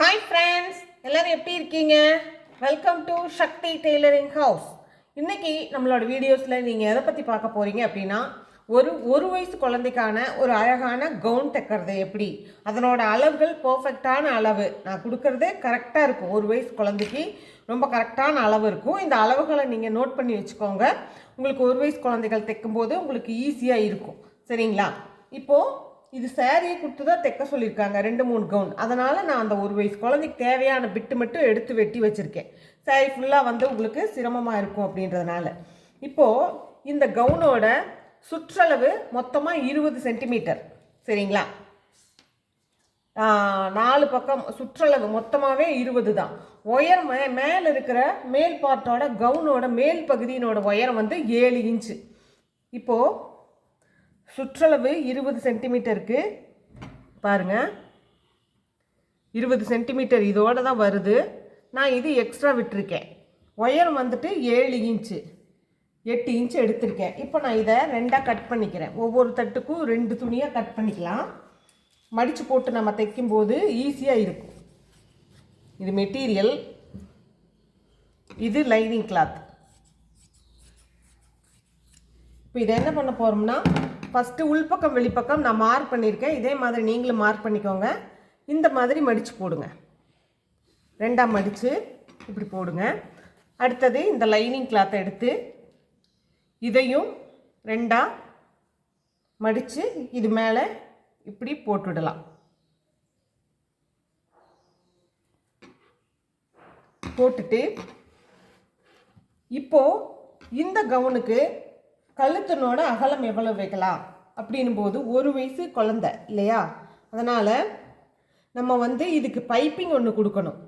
Hi friends எல்லோரும் எப்படி இருக்கீங்க? Welcome to Sakthi tailoring house இன்றைக்கி நம்மளோட வீடியோஸில் நீங்கள் எதை பற்றி பார்க்க போகிறீங்க அப்படின்னா ஒரு ஒரு வயசு குழந்தைக்கான ஒரு அழகான கவுன் தைக்கிறது எப்படி? அதனோட அளவுகள் பர்ஃபெக்டான அளவு. நான் கொடுக்கறதே கரெக்டாக இருக்கும். ஒரு வயசு குழந்தைக்கு ரொம்ப கரெக்டான அளவு இருக்கும். இந்த அளவுகளை நீங்கள் நோட் பண்ணி வச்சுக்கோங்க. உங்களுக்கு ஒரு வயசு குழந்தைகள் தைக்கும்போது உங்களுக்கு ஈஸியாக இருக்கும். சரிங்களா? இப்போது இது சேரீயை கொடுத்து தான் தைக்க சொல்லியிருக்காங்க. ரெண்டு மூணு கவுன் அதனால் நான் அந்த ஒரு வயசு குழந்தைக்கு தேவையான பிட்டு மட்டும் எடுத்து வெட்டி வச்சுருக்கேன். சேரீ ஃபுல்லாக வந்து உங்களுக்கு சிரமமாக இருக்கும் அப்படின்றதுனால. இப்போது இந்த கவுனோட சுற்றளவு மொத்தமாக இருபது சென்டிமீட்டர் சரிங்களா? நாலு பக்கம் சுற்றளவு மொத்தமாகவே இருபது தான். ஒயர் மே மேலே இருக்கிற மேல் பார்ட்டோட கவுனோட மேல் பகுதியினோட உயரம் வந்து ஏழு இன்ச்சு இப்போது சுற்றளவு இருபது சென்டிமீட்டருக்கு பாருங்க. இருபது சென்டிமீட்டர் இதோட தான் வருது. நான் இது எக்ஸ்ட்ரா விட்டுருக்கேன். ஒயரம் வந்துட்டு ஏழு இன்ச்சு எட்டு இன்ச்சு எடுத்திருக்கேன். இப்போ நான் இதை ரெண்டாக கட் பண்ணிக்கிறேன். ஒவ்வொரு தட்டுக்கும் ரெண்டு துணியாக கட் பண்ணிக்கலாம். மடித்து போட்டு நம்ம தைக்கும்போது ஈஸியாக இருக்கும். இது மெட்டீரியல் இது லைனிங் கிளாத் இப்போ இதை என்ன பண்ண போகிறோம்னா ஃபஸ்ட்டு உள்பக்கம் வெளிப்பக்கம் நான் மார்க் பண்ணியிருக்கேன். இதே மாதிரி நீங்களும் மார்க் பண்ணிக்கோங்க. இந்த மாதிரி மடித்து போடுங்க. ரெண்டாக மடித்து இப்படி போடுங்க. அடுத்தது இந்த லைனிங் கிளாத்தை எடுத்து இதையும் ரெண்டாக மடித்து இது மேலே இப்படி போட்டுடலாம். போட்டுட்டு இப்போ இந்த கவுனுக்கு கழுத்தினோட அகலம் எவ்வளவு வைக்கலாம்? அப்படின்னும் போது ஒரு வயசு குழந்தை இல்லையா? அதனால் நம்ம வந்து இதுக்கு பைப்பிங் ஒன்று கொடுக்கணும்.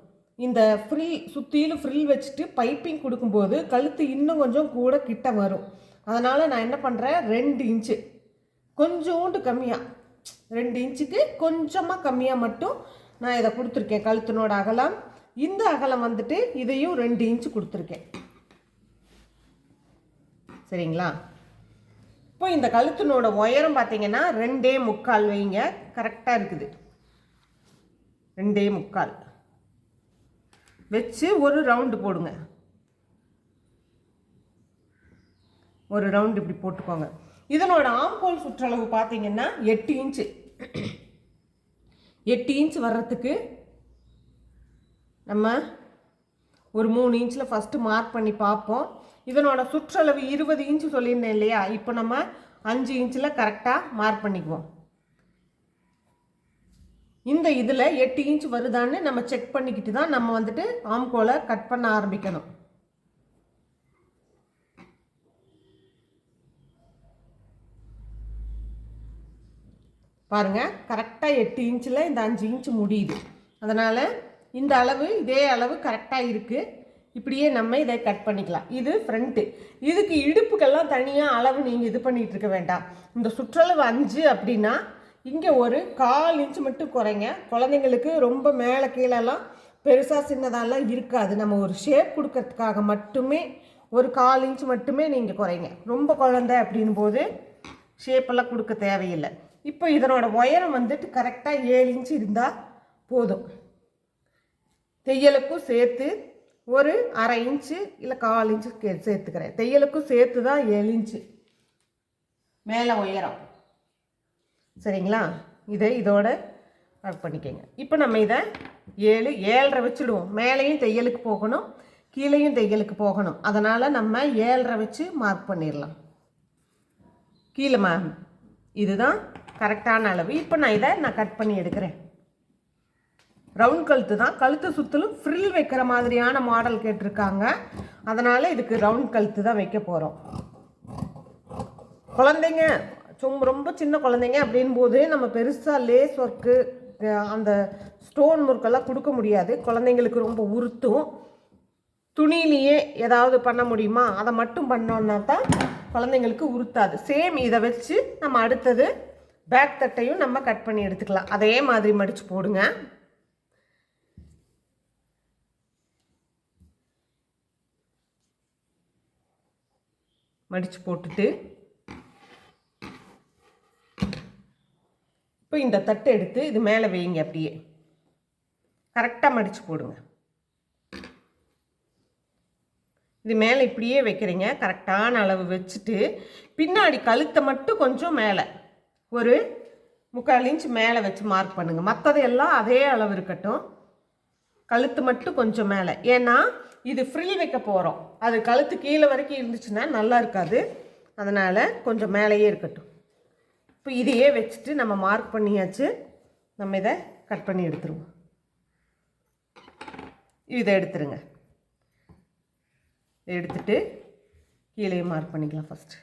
இந்த ஃப்ரில் சுற்றிலும் ஃப்ரில் வச்சுட்டு பைப்பிங் கொடுக்கும்போது கழுத்து இன்னும் கொஞ்சம் கூட கிட்ட வரும். அதனால் நான் என்ன பண்ணுறேன் ரெண்டு இன்ச்சு. கொஞ்சோண்டு கம்மியாக ரெண்டு இன்ச்சுக்கு கொஞ்சமாக கம்மியாக மட்டும் நான் இதை கொடுத்துருக்கேன். கழுத்தினோட அகலம். இந்த அகலம் வந்துட்டு இதையும் ரெண்டு இன்ச்சு கொடுத்துருக்கேன். சரிங்களா? இப்போ இந்த கழுத்தினோட உயரம் பார்த்தீங்கன்னா ரெண்டே முக்கால் வைங்க. கரெக்டாக இருக்குது. ரெண்டே முக்கால். வச்சு ஒரு ரவுண்டு போடுங்க. ஒரு ரவுண்டு இப்படி போட்டுக்கோங்க. இதனோட ஆம்போல் சுற்றளவு பார்த்தீங்கன்னா எட்டு இன்ச்சு. எட்டு இன்ச் வர்றதுக்கு நம்ம ஒரு மூணு இன்ச்சில் ஃபஸ்ட்டு மார்க் பண்ணி பார்ப்போம். இதனோட சுற்றளவு இருபது இன்ச்சு சொல்லியிருந்தேன் இல்லையா? இப்போ நம்ம அஞ்சு இன்ச்சில் கரெக்டாக மார்க் பண்ணிக்குவோம். இந்த இதில் எட்டு இன்ச் வருதான்னு நம்ம செக் பண்ணிக்கிட்டு தான் நம்ம வந்துட்டு ஆம்கோலை கட் பண்ண ஆரம்பிக்கணும். பாருங்க கரெக்டாக எட்டு இன்ச்சில் இந்த அஞ்சு இன்ச்சு முடியுது. அதனால் இந்த அளவு இதே அளவு கரெக்டாக இருக்குது இப்படியே நம்ம இதை கட் பண்ணிக்கலாம். இது ஃப்ரண்ட்டு இதுக்கு இடுப்புக்கெல்லாம் தனியாக அளவு நீங்கள் இது பண்ணிகிட்டு இருக்க வேண்டாம். இந்த சுற்றளவு அஞ்சு அப்படின்னா இங்கே ஒரு கால் இன்ச்சு மட்டும் குறைங்க. குழந்தைங்களுக்கு ரொம்ப மேலே கீழெல்லாம் பெருசாக சின்னதாலாம் இருக்காது. நம்ம ஒரு ஷேப் கொடுக்கறதுக்காக மட்டுமே ஒரு கால் இன்ச் மட்டுமே நீங்கள் குறைங்க. ரொம்ப குழந்தை அப்படின் போது ஷேப்பெல்லாம் கொடுக்க தேவையில்லை. இப்போ இதனோட உயரம் வந்துட்டு கரெக்டாக ஏழு இன்ச்சு இருந்தால் போதும். தையலுக்கும் சேர்த்து ஒரு அரை இன்ச்சு இல்லை கால் இன்ச்சு கே- சேர்த்துக்கிறேன். தையலுக்கும் சேர்த்து தான் ஏழு இன்ச்சு. மேலே உயரம். சரிங்களா? இதை இதோட ஆட் பண்ணிக்கோங்க. இப்போ நம்ம இதை ஏழு ஏழரை வச்சுடுவோம். மேலேயும் தையலுக்கு போகணும் கீழேயும் தையலுக்கு போகணும். அதனால் நம்ம ஏழரை வச்சு மார்க் பண்ணிடலாம். கீழே மா இதுதான் கரெக்டான அளவு. இப்போ நான் இதை நான் கட் பண்ணி எடுக்கிறேன். ரவுண்ட் கழுத்து தான். கழுத்து சுற்றிலும் ஃப்ரில் வைக்கிற மாதிரியான மாடல் கேட்டிருக்காங்க. அதனால் இதுக்கு ரவுண்ட் கழுத்து தான் வைக்க போகிறோம் குழந்தைங்க சும் ரொம்ப சின்ன குழந்தைங்க அப்படின் போது நம்ம பெருசாக லேஸ் ஒர்க்கு அந்த ஸ்டோன் ஒர்க்கெல்லாம் கொடுக்க முடியாது. குழந்தைங்களுக்கு ரொம்ப உறுத்தும். துணியிலேயே ஏதாவது பண்ண முடியுமா? அதை மட்டும் பண்ணோன்னா தான் குழந்தைங்களுக்கு உறுத்தாது. சேம் இதை வச்சு நம்ம அடுத்தது பேக் தட்டையும் நம்ம கட் பண்ணி எடுத்துக்கலாம். அதே மாதிரி மடித்து போடுங்க. மடித்து போட்டுட்டு இப்போ இந்த தட்டை எடுத்து இது மேலே வைங்க அப்படியே. கரெக்டாக மடித்து போடுங்க. இது மேலே இப்படியே வைக்கிறீங்க கரெக்டான அளவு வச்சுட்டு பின்னாடி கழுத்தை மட்டும் கொஞ்சம் மேலே ஒரு முக்கால் இன்ச் மேலே வச்சு மார்க் பண்ணுங்கள் மற்றதையெல்லாம் அதே அளவு இருக்கட்டும். கழுத்து மட்டும் கொஞ்சம் மேலே. ஏன்னா இது ஃப்ரில் வைக்க போகிறோம் அது கழுத்து கீழே வரைக்கும் இருந்துச்சுன்னா நல்லா இருக்காது. அதனால் கொஞ்சம் மேலேயே இருக்கட்டும். இப்போ இதையே வச்சுட்டு நம்ம மார்க் பண்ணியாச்சு. நம்ம இதை கட் பண்ணி எடுத்துருவோம். இதை எடுத்துருங்க. எடுத்துட்டு கீழே மார்க் பண்ணிக்கலாம் ஃபஸ்ட்டு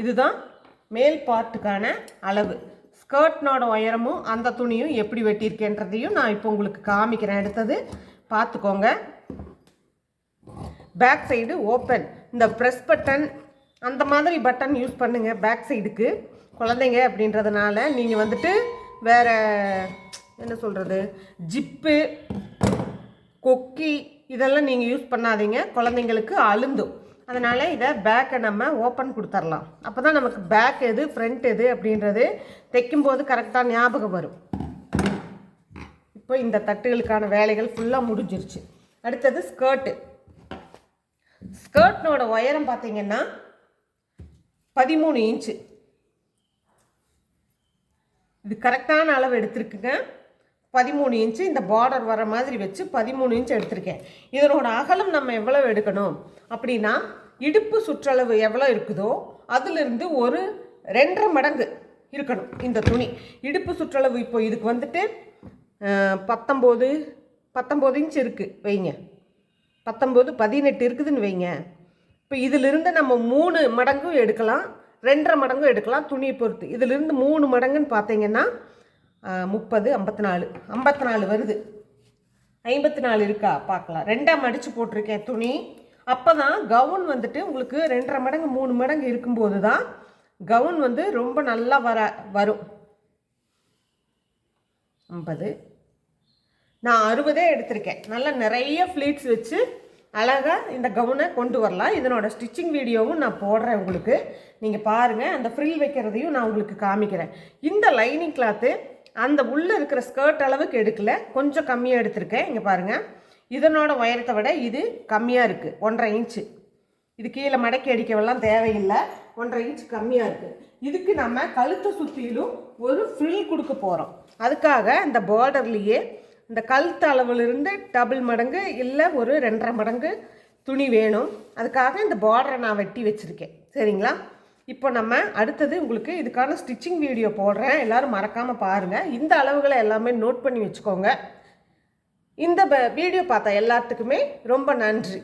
இதுதான் மேல் பார்ட்டுக்கான அளவு. ஸ்கர்ட்னோட உயரமும் அந்த துணியும் எப்படி வெட்டியிருக்கேன்றதையும் நான் இப்போ உங்களுக்கு காமிக்கிறேன். அடுத்தது பார்த்துக்கோங்க. பேக் சைடு ஓப்பன் இந்த ப்ரெஸ் பட்டன் அந்த மாதிரி பட்டன் யூஸ் பண்ணுங்கள் பேக் சைடுக்கு குழந்தைங்க அப்படின்றதுனால நீங்கள் வந்துட்டு வேறு என்ன சொல்கிறது ஜிப்பு கொக்கி இதெல்லாம் நீங்கள் யூஸ் பண்ணாதீங்க. குழந்தைங்களுக்கு அழுந்தும். அதனால் இதை பேக்கை நம்ம ஓப்பன் கொடுத்துர்லாம். அப்போ தான் நமக்கு பேக் எது ஃப்ரண்ட் எது அப்படின்றது தைக்கும்போது கரெக்டாக ஞாபகம் வரும். இப்போ இந்த தட்டுகளுக்கான வேலைகள் ஃபுல்லாக முடிஞ்சிருச்சு. அடுத்தது ஸ்கர்ட்டு ஸ்கர்ட்னோட உயரம் பார்த்தீங்கன்னா பதிமூணு இன்ச்சு இது கரெக்டான அளவு எடுத்திருக்குங்க. பதிமூணு இன்ச்சு இந்த பார்டர் வர மாதிரி வச்சு பதிமூணு இன்ச் எடுத்திருக்கேன். இதனோட அகலம் நம்ம எவ்வளவு எடுக்கணும்? அப்படின்னா இடுப்பு சுற்றளவு எவ்வளோ இருக்குதோ அதிலிருந்து ஒரு ரெண்டரை மடங்கு இருக்கணும் இந்த துணி. இடுப்பு சுற்றளவு இப்போ இதுக்கு வந்துட்டு பத்தொம்போது பத்தொம்போது இன்ச் இருக்குது வைங்க. பத்தொம்போது பதினெட்டு இருக்குதுன்னு வைங்க. இப்போ இதிலிருந்து நம்ம மூணு மடங்கும் எடுக்கலாம் ரெண்டரை மடங்கும் எடுக்கலாம் துணியை பொறுத்து. இதிலிருந்து மூணு மடங்குன்னு பார்த்தீங்கன்னா முப்பது ஐம்பத்தி நாலு ஐம்பத்தி நாலு வருது. ஐம்பத்தி நாலு இருக்கா? பார்க்கலாம். ரெண்டாக மடித்து போட்டிருக்கேன் துணி. அப்போ தான் கவுன் வந்துட்டு உங்களுக்கு ரெண்டரை மடங்கு மூணு மடங்கு இருக்கும்போது தான் கவுன் வந்து ரொம்ப நல்லா வர வரும். ஐம்பது. நான் அறுபதே எடுத்திருக்கேன். நல்லா நிறைய ஃப்ளீட்ஸ் வச்சு அழகாக இந்த கவுனை கொண்டு வரலாம். இதனோட ஸ்டிச்சிங் வீடியோவும் நான் போடுறேன் உங்களுக்கு. நீங்கள் பாருங்கள் அந்த ஃப்ரில் வைக்கிறதையும் நான் உங்களுக்கு காமிக்கிறேன். இந்த லைனிங் கிளாத்து அந்த உள்ளே இருக்கிற ஸ்கர்ட் அளவுக்கு எடுக்கல. கொஞ்சம் கம்மியாக எடுத்திருக்கேன். இங்கே பாருங்கள் இதனோட உயரத்தை விட இது கம்மியாக இருக்குது ஒன்றரை இன்ச்சு. இது கீழே மடக்கி அடிக்கவெல்லாம் தேவையில்லை. ஒன்றரை இன்ச் கம்மியாக இருக்குது இதுக்கு நம்ம கழுத்தை சுற்றிலும் ஒரு ஃப்ரில் கொடுக்க போகிறோம் அதுக்காக இந்த பார்டர்லேயே இந்த கழுத்து அளவிலிருந்து டபுள் மடங்கு இல்லை ஒரு ரெண்டரை மடங்கு துணி வேணும். அதுக்காக இந்த பார்டரை நான் வெட்டி வச்சுருக்கேன். சரிங்களா? இப்போ நம்ம அடுத்தது உங்களுக்கு இதுக்கான ஸ்டிச்சிங் வீடியோ போடுறேன். எல்லோரும் மறக்காமல் பாருங்கள் இந்த அளவுகளை எல்லாமே நோட் பண்ணி வச்சுக்கோங்க. இந்த வீடியோ பார்த்த எல்லாத்துக்குமே ரொம்ப நன்றி.